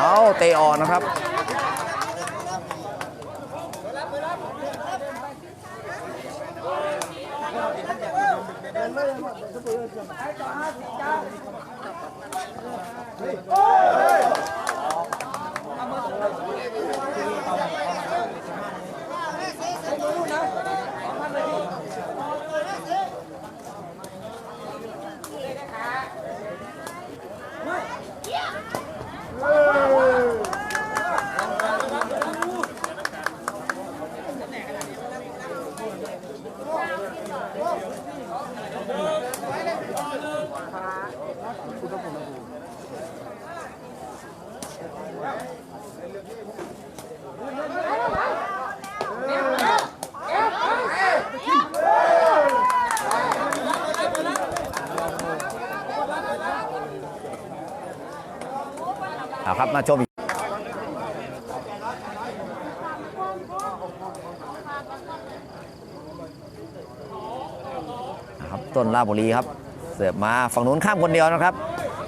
เอาเตะออกนะครับ เอาครั มาชมอีกครับต้นลาบุรีครับ เสิร์ฟมาฝั่งนู้นข้ามคนเดียวนะครับ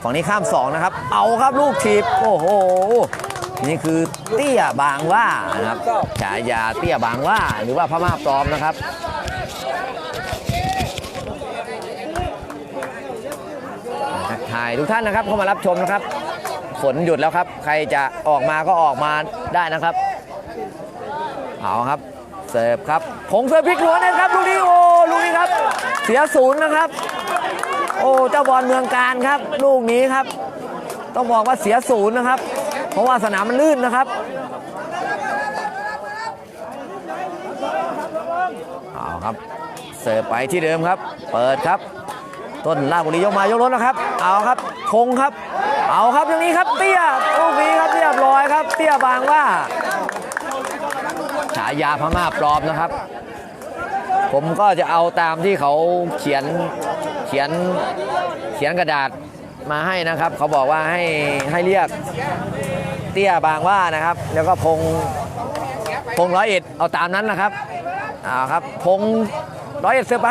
ฝั่งนี้ข้ามสองนะครับ เอาครับลูกถีบโอ้โหนี่คือเตี้ยบางว่านะครับฉายาเตี้ยบางว่าหรือว่าพม่าปลอมนะครับทักทายทุกท่านนะครับเข้ามารับชมนะครับ ฝนหยุดแล้วครับ ใครจะออกมาก็ออกมาได้นะครับ เอาครับ เสิร์ฟครับผงเสิร์ฟพลิกหัวเนยครับลูกนี้โอ้ลูกนี้ครับ เสียศูนย์นะครับ โอ้เจ้าบอลเมืองการครับ ลูกนี้ครับ ต้องบอกว่าเสียศูนย์นะครับ เพราะว่าสนามมันลื่นนะครับเอาครับเสิร์ฟไปที่เดิมครับ เปิดครับ ต้นลาชบุรียกมายกรถนะครับ เอาครับพงครับ เอาครับอย่างนี้ครับเตี้ยลูกนี้ครับเรียบร้อยครับ เตี้ยบางว่าฉายาพม่าปลอมนะครับ ผมก็จะเอาตามที่เขาเขียนเขียนเขียนกระดาษมาให้นะครับ เขาบอกว่าให้ให้เรียกเตี้ยบางว่านะครับ แล้วก็พงพงร้อยเอ็ดเอาตามนั้นนะครับเอาครับพงร้อยเอ็ดเสือไป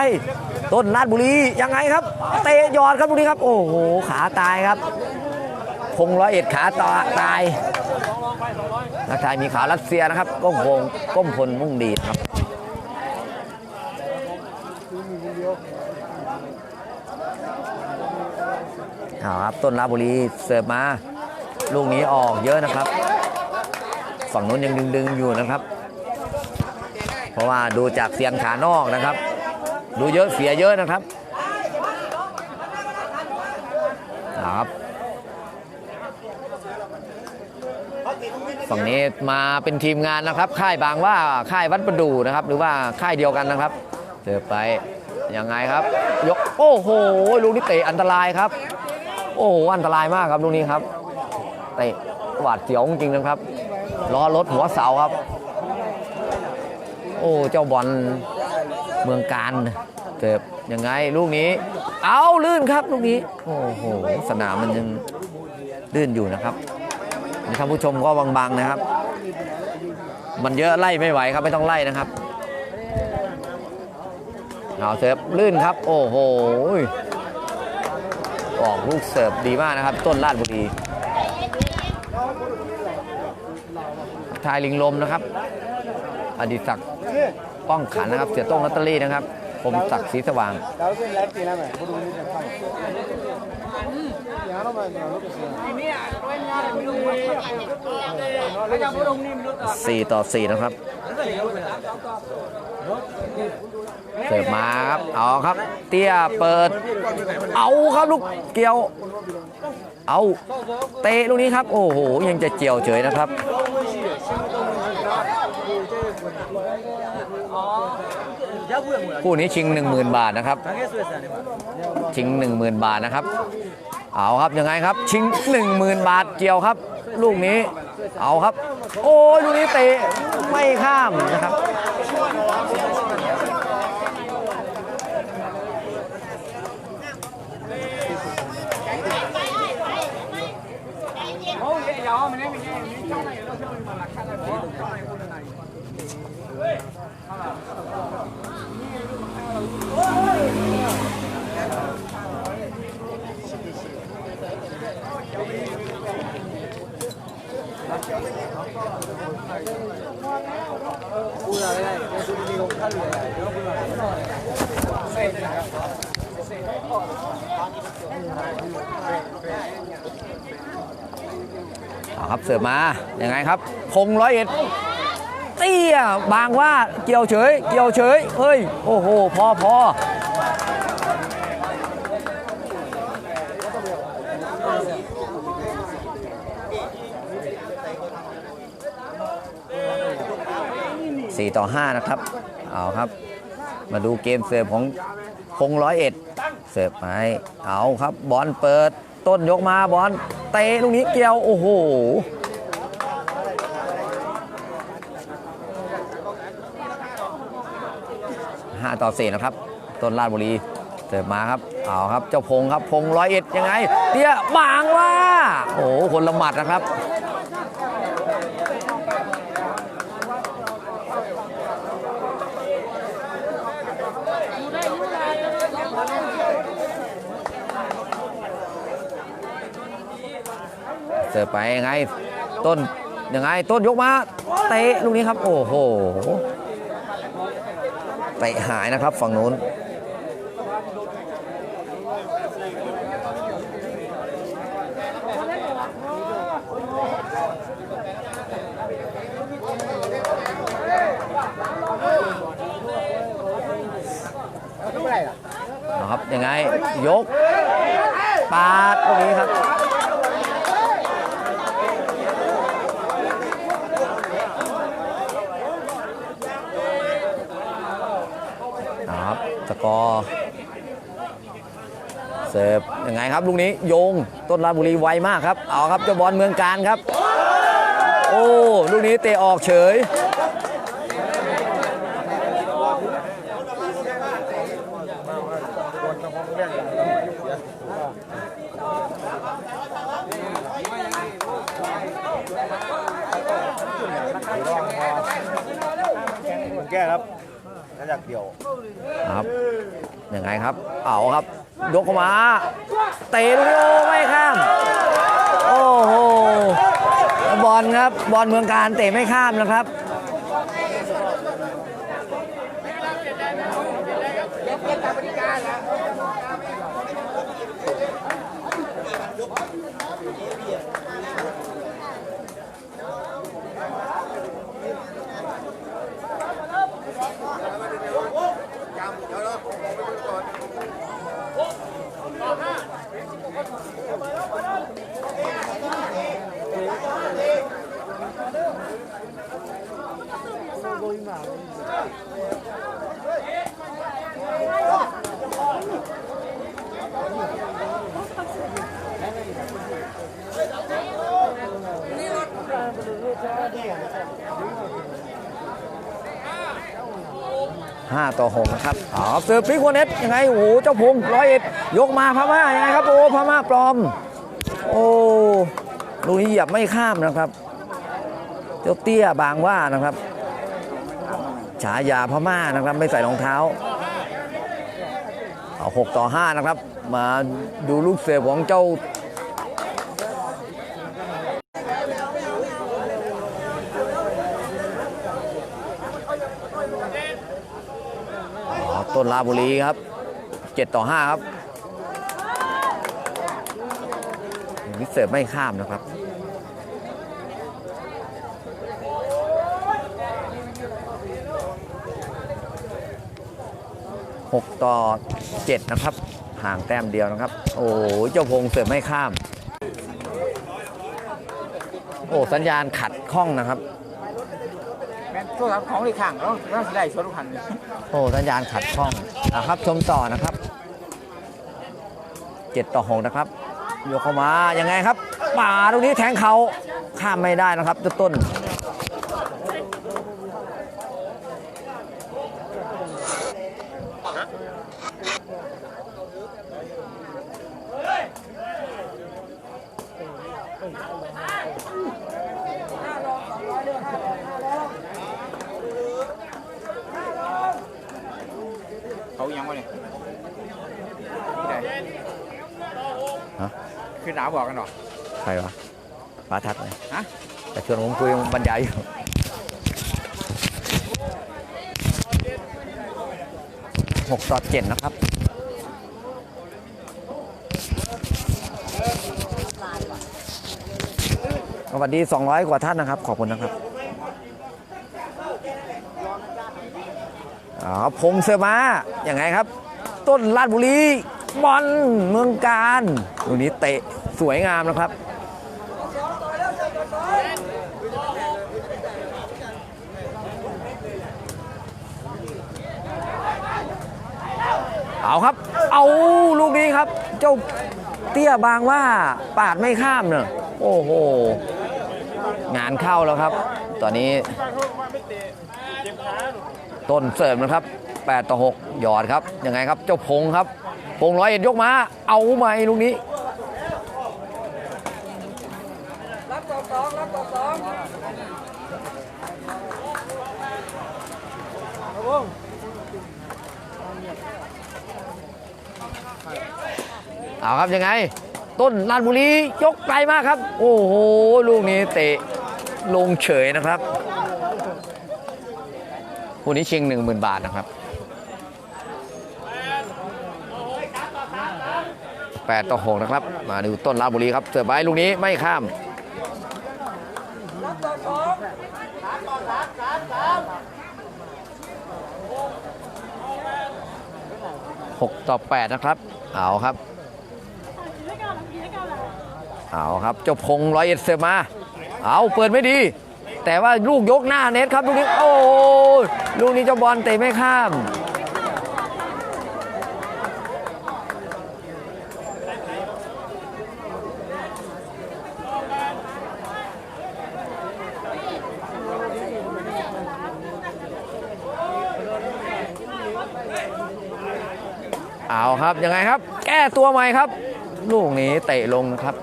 ต้นราชบุรียังไงครับเตะยอดครับลูกนี้ครับ โอ้โหขาตายครับ พงร้อยเอ็ดขาตาตายนักไทยมีขารัสเซียนะครับ ก้มพงก้มพลมุ่งดีครับเอาครับต้นราบุรีเสิร์ฟมา ลูกนี้ออกเยอะนะครับ ฝั่งนู้นยังดึงๆอยู่นะครับ เพราะว่าดูจากเสียงขานอกนะครับ ดูเยอะเสียเยอะนะครับครับ ฝั่งนี้มาเป็นทีมงานนะครับ ค่ายบางว่าค่ายวัดประดูนะครับ หรือว่าค่ายเดียวกันนะครับเสิร์ฟไปยังไงครับ ยกโอ้โหลูกนี้เตะอันตรายครับ โอ้โหอันตรายมากครับลูกนี้ครับเตะหวาดเสียวจริงนะครับล้อรถหัวเสาครับ โอ้เจ้าบอลเมืองการเสิร์ฟยังไงลูกนี้ เอาลื่นครับลูกนี้ โอ้โหสนามมันยังลื่นอยู่นะครับ ท่านผู้ชมก็บางๆนะครับ มันเยอะไล่ไม่ไหวครับไม่ต้องไล่นะครับเอาเสิร์ฟลื่นครับ โอ้โหออกลูกเสิร์ฟดีมากนะครับ ต้นลาดบุรีทายลิงลมนะครับ อดิศักดิ์ป้องขันนะครับ เสียต้งลอตเตอรี่นะครับ ผมศักดิ์ศรีสว่าง 4ต่อ4นะครับเสิร์ฟมาครับ เอาครับ เตี้ยเปิด เอาครับลูกเกี่ยว เอาเตะลูกนี้ครับ โอ้โห ยังจะเจียวเฉยนะครับคู่นี้ชิง 10,000 บาทนะครับ ชิง 10,000 บาทนะครับ เอาครับยังไงครับ ชิง 10,000 บาทเกี่ยวครับ ลูกนี้เอาครับ โอ้ยลูกนี้เตะไม่ข้ามนะครับ เอาครับเสิร์ฟมายังไงครับพงร้อยเอ็ดเตี้ยบางว่าเกี่ยวเฉย เกี่ยวเฉยเฮ้ยโอ้โหพอพอสี่ต่อห้านะครับ เอาครับ มาดูเกมเสิร์ฟของพงร้อยเอ็ดเสิร์ฟไปเอาครับบอลเปิดต้นยกมาบอล เตะลูกนี้เกียวโอ้โหห้าต่อสี่นะครับ ต้นราชบุรีเติมมาครับเอาครับเจ้าพงครับพงร้อยเอ็ดยังไงเตี้ยบางว่า โอ้โหคนละหมัดนะครับ เสิร์ฟไปยังไง ต้นยังไงต้นยกมาเตะลูกนี้ครับ โอ้โหเตะหายนะครับฝั่งนู้นเอาครับยังไง ยก ปาดตรงนี้ครับ นะครับส กอเสิร์ฟยังไงครับลูกนี้โยงต้นราบุรีไวมากครับ เอาครับเจ้าบอลเมืองการครับ โอ้ลูกนี้เตะออกเฉยมันแก้ครับน่าจะเกี่ยว ครับยังไงครับ เอาครับยกเข้ามา เตะลูกโยไม่ข้าม โอ้โหบอลครับบอลเมืองการเตะไม่ข้ามนะครับ 5 ต่อ6นะครับเอาครับเสิร์ฟพลิกวันเน็ตยังไง โอ้โห เจ้าพงร้อยเอ็ดยกมาพม่ายังไงครับ โอ้พม่าปลอม โอ้ลูกนี้เหยียบไม่ข้ามนะครับ เจ้าเตี้ยบางว่านะครับฉายาพม่านะครับไม่ใส่รองเท้าเอา6ต่อ 5 นะครับ มาดูลูกเสิร์ฟของเจ้า อ๋อต้ นลาบุรีครับ 7 ต่อ 5 ครับวิเสิร์ฟไม่ข้ามนะครับ6ต่อ7นะครับ ห่างแต้มเดียวนะครับ โอ้โหเจ้าพงเสิร์ฟไม่ข้าม โอ้สัญญาณขัดข้องนะครับ โทรศัพท์ของอีกข้างเราเราสิได้ชวนทุกคันโอ้สัญญาณขัดข้องนะครับ ชมต่อนะครับเจ็ดต่อหกนะครับโยกเข้ามายังไงครับป่าตรงนี้แทงเขาข้ามไม่ได้นะครับจ้าต้น เขายังวะเนี่ยที่ไหนฮะคือหนาวบอกกันหรอใครวะฟ้าทัดเลยฮะแต่ชวนผมคุยบรรยายอยู่หกต่อเจ็ดนะครับสวัสดี 200 กว่าท่านนะครับ ขอบคุณนะครับ อ๋อพงเสือมาอย่างไงครับ ต้นลาดบุรีบอลเมืองการลูกนี้เตะสวยงามนะครับเอาครับ เอาลูกนี้ครับ เจ้าเตี้ยบางว่าปาดไม่ข้ามเนอะโอ้โห งานเข้าแล้วครับ ตอนนี้ ต้นเสริมนะครับ8ต่อ6หยอดครับยังไงครับเจ้าพงครับพงร้อยเอ็ดยกมา เอาไหมลูกนี้เอาครับยังไง ต้นลาดบุรียกไกลมากครับ โอ้โห ลูกนี้เตะลงเฉยนะครับ คู่นี้ชิง 10,000 บาทนะครับ 8 ต่อ 6 นะครับ มาดูต้นลาบุรีครับเสือใบลูกนี้ไม่ข้าม6ต่อ8นะครับ เอาครับเอาครับ เจ้าพงร้อยเอ็ดเสือมา เอาเปิดไม่ดี แต่ว่าลูกยกหน้าเน็ตครับลูกนี้โอ้ลูกนี้เจ้าบอลเตะไม่ข้ามเอาครับยังไงครับ แก้ตัวใหม่ครับ ลูกนี้เตะลงนะครับ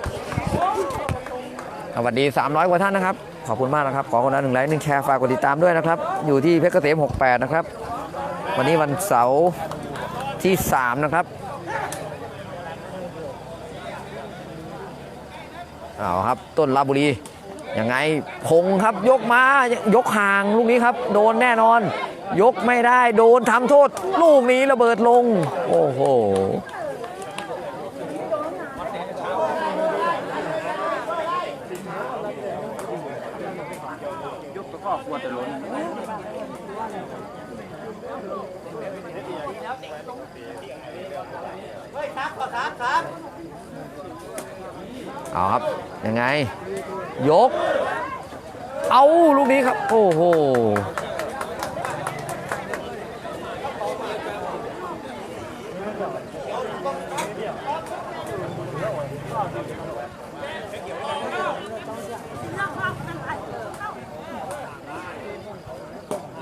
สวัสดี 300 กว่าท่านนะครับ ขอบคุณมากนะครับ ขอคนละหนึ่งไลค์หนึ่งแชร์ฝากกดติดตามด้วยนะครับ อยู่ที่เพชรเกษม 68 นะครับ วันนี้วันเสาร์ที่ 3 นะครับเอาครับ ต้นลาบุรียังไงพงครับยกมายกห่างลูกนี้ครับ โดนแน่นอน ยกไม่ได้โดนทำโทษ ลูกนี้ระเบิดลง โอ้โห ยกตะข้อควรจะล้นเอาครับ ยังไง ยก เอาลูกนี้ครับ โอ้โห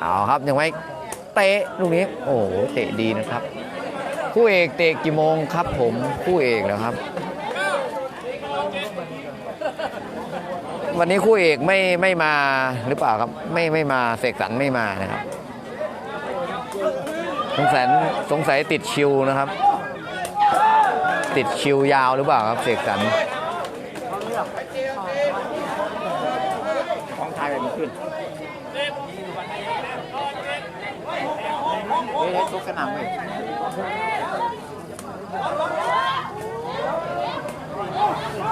เอาครับยังไงเตะลูกนี้ โอ้โหเตะดีนะครับ คู่เอกเตะกี่โมงครับผมคู่เอกนะครับ วันนี้คู่เอกไม่ไม่มาหรือเปล่าครับ ไม่ไม่มาเสกสรรไม่มานะครับสงสัยสงสัยติดชิวนะครับ ติดชิวยาวหรือเปล่าครับเสกสรร ของไทยแบบนี้ขึ้น เฮ้ยทุกสนามเลย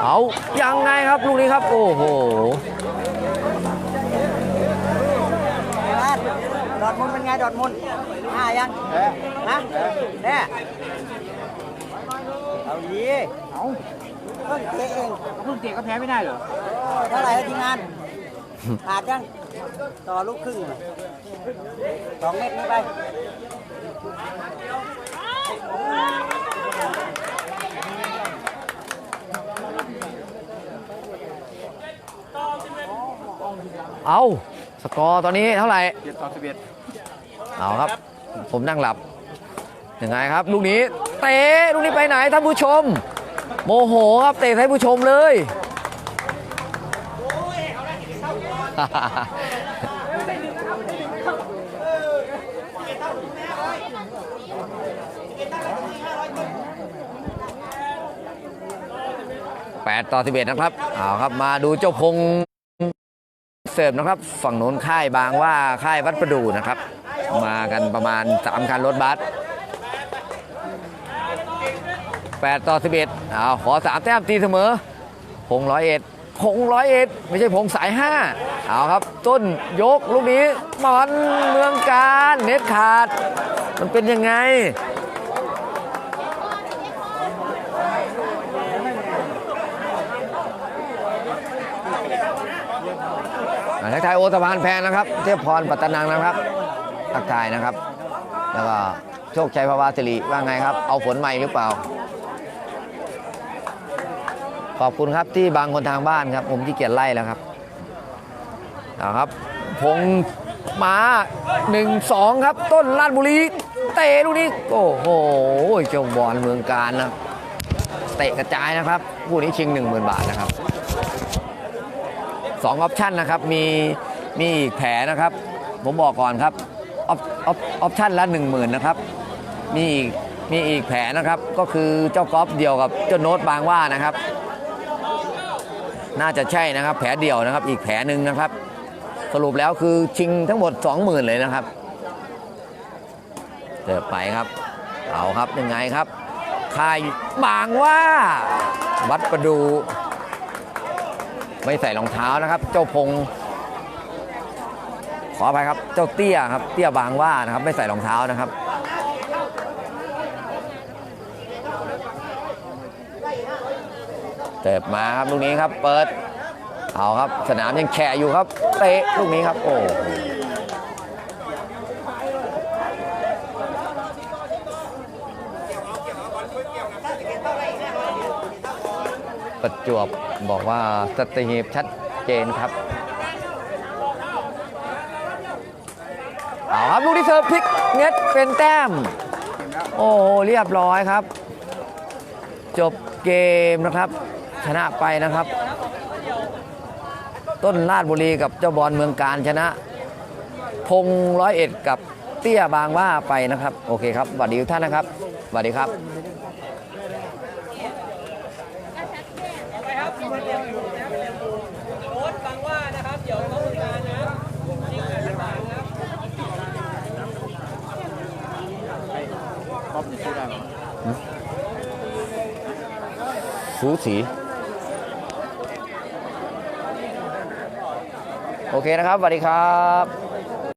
เอายังไงครับลูกนี้ครับโอ้โหดอดมุนเป็นไงดอดมุนอ่ายังเอ๊ะฮะเนี่ยเอาดีเอาเพิ่งเตะเองเพิ่งเตะก็แพ้ไม่ได้เหรอเท่าไหร่แล้วทีมงานขาดยังต่อลูกครึ่งสองเม็ดนี้ไป เอาสกอร์ตอนนี้เท่าไหร่เจ็ดต่อสิบเอ็ดเอาครับ ผมนั่งหลับยังไงครับ ลูกนี้เตะลูกนี้ไปไหนท่านผู้ชม โมโหครับเตะให้ผู้ชมเลยแปดต่อสิบเอ็ดนะครับเอาครับมาดูเจ้าพง เสิร์ฟนะครับ ฝั่งโน้นค่ายบางว่าค่ายวัดประดูนะครับ มากันประมาณ 3 คันรถบัส8 ต่อ 11เอาขอ 3 แต้มตีเสมอพงร้อยเอ็ดพงร้อยเอ็ดไม่ใช่พงสาย 5 เอาครับ ต้นยกลูกนี้บอลเมืองการเน็ตขาด มันเป็นยังไง อ่าทักทายโอตะพานแพงนะครับ เทพพรปัตตนังนะครับทักทายนะครับ แล้วก็โชคชัยภาวาสิริว่าไงครับ เอาฝนใหม่หรือเปล่า ขอบคุณครับที่บางคนทางบ้านครับ ผมที่เกียจไล่แล้วครับเอาครับพงมา1นสองครับ ต้นลาดบุรี เตะลูกนี้โอ้โหเจ้าบอลเมืองการนะเตะกระจายนะครับ ผู้นี้ชิง 1 0,000 บาทนะครับ สองออปชันนะครับมีมีอีกแผลนะครับ ผมบอกก่อนครับออปออปออปชันละ 1 0,000นะครับมีอีกมีอีกแผลนะครับก็คือเจ้ากอล์ฟเดียวกับเจ้าโน้ตบางว่านะครับ น่าจะใช่นะครับแผลเดียวนะครับ อีกแผลหนึ่งนะครับ สรุปแล้วคือชิงทั้งหมด 20,000 เลยนะครับเดินไปครับ เอาครับยังไงครับค่ายบางว่าวัดประดู ไม่ใส่รองเท้านะครับ เจ้าพงขออภัยครับ เจ้าเตี้ยครับ เตี้ยบางว่านะครับ ไม่ใส่รองเท้านะครับเติบมาครับลูกนี้ครับ เปิด เอาครับ สนามยังแข่อยู่ครับ เตะลูกนี้ครับ โอ้โหประ จวบบอกว่าสตหีบชัดเจนครับเอาครับลูกที่เสิร์ฟพลิกเน็ตเป็นแต้ม โอ้โหเรียบร้อยครับ จบเกมนะครับ ชนะไปนะครับ ต้นลาดบุรีกับเจ้าบอลเมืองการชนะ พงร้อยเอ็ดกับเตี้ยบางว่าไปนะครับ โอเคครับสวัสดีทุกท่านนะครับสวัสดีครับ ป๊อปนี่ชื่อได้ไหม สูสี โอเคนะครับสวัสดีครับ